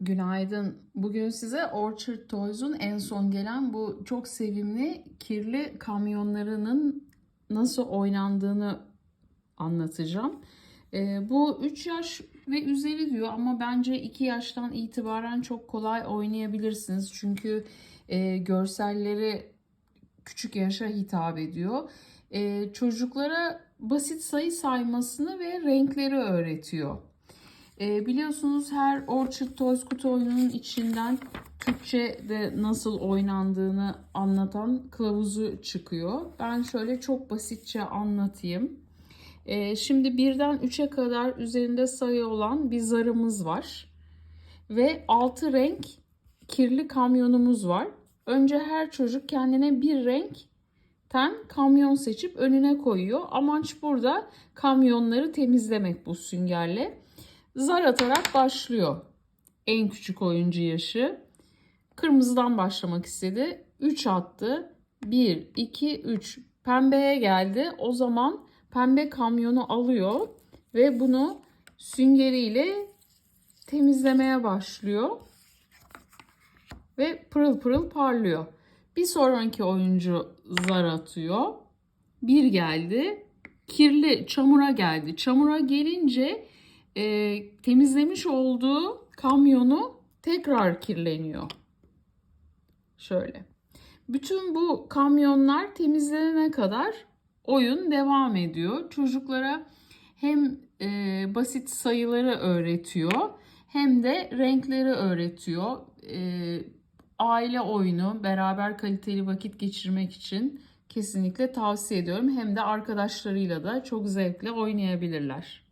Günaydın. Bugün size Orchard Toys'un en son gelen bu çok sevimli kirli kamyonlarının nasıl oynandığını anlatacağım. Ee, bu 3 yaş ve üzeri diyor ama bence 2 yaştan itibaren çok kolay oynayabilirsiniz. Çünkü e, görselleri küçük yaşa hitap ediyor. Ee, çocuklara basit sayı saymasını ve renkleri öğretiyor. E, biliyorsunuz her Orchard Toys kutu oyununun içinden Türkçe'de nasıl oynandığını anlatan kılavuzu çıkıyor. Ben şöyle çok basitçe anlatayım. E, şimdi birden 3'e kadar üzerinde sayı olan bir zarımız var. Ve 6 renk kirli kamyonumuz var. Önce her çocuk kendine bir renkten kamyon seçip önüne koyuyor. Amaç burada kamyonları temizlemek bu süngerle zar atarak başlıyor. En küçük oyuncu yaşı. Kırmızıdan başlamak istedi. 3 attı. 1, 2, 3. Pembeye geldi. O zaman pembe kamyonu alıyor ve bunu süngeriyle temizlemeye başlıyor. Ve pırıl pırıl parlıyor. Bir sonraki oyuncu zar atıyor. Bir geldi. Kirli çamura geldi. Çamura gelince e, temizlemiş olduğu kamyonu tekrar kirleniyor. Şöyle. Bütün bu kamyonlar temizlenene kadar oyun devam ediyor. Çocuklara hem e, basit sayıları öğretiyor hem de renkleri öğretiyor. E, aile oyunu, beraber kaliteli vakit geçirmek için kesinlikle tavsiye ediyorum. Hem de arkadaşlarıyla da çok zevkle oynayabilirler.